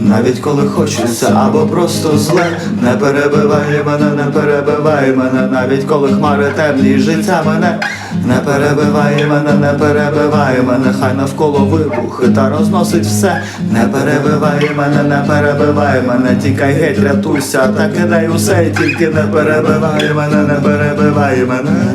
Навіть коли хочеться або просто зле, не перебивай мене, не перебивай мене, навіть коли хмари темні, життя мене, не перебивай мене, не перебивай мене, хай навколо вибухи та розносить все, не перебивай мене, не перебивай мене, тікай геть, рятуйся, та кидай усе, тільки не перебивай мене, не перебивай мене.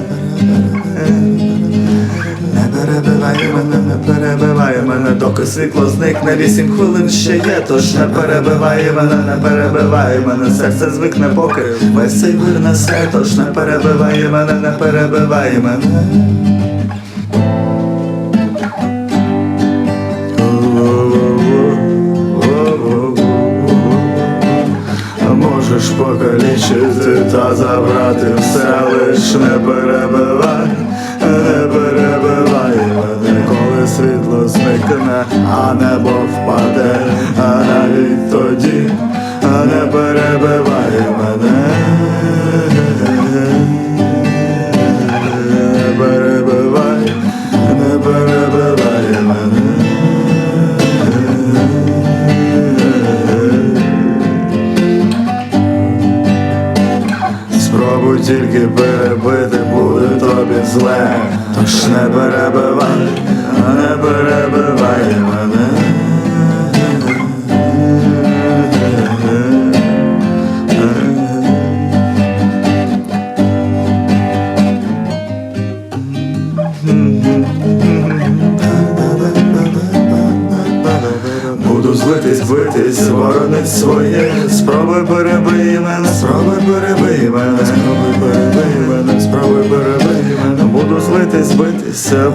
Не перебивай мене, не перебивай мене, доки світло зникне, вісім хвилин ще є, тож не перебивай мене, не перебивай мене, серце звикне, поки весь цей вир тож не перебивай мене, не перебивай мене. Можеш покалічити та забрати все, лиш не перебивай, світло зникне, а небо впаде, а навіть тоді а не перебивай Спробуй тільки перебити, буде тобі зле, тож не перебивай, не перебивай мене. Буду злитись, битись, воронить своє. Спробуй перебий мене, спробуй перебий мене,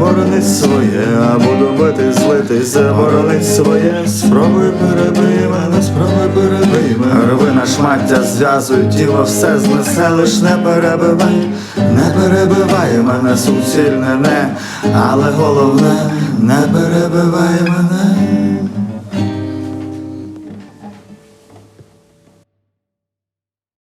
воронить своє, а буду бити злити, заборони своє. Спробуй перебий мене, спробуй перебий мене Рви на шмаття зв'язуй, тіло все знесе, лиш не перебивай, не перебивай мене, суцільне не, але головне, не перебивай мене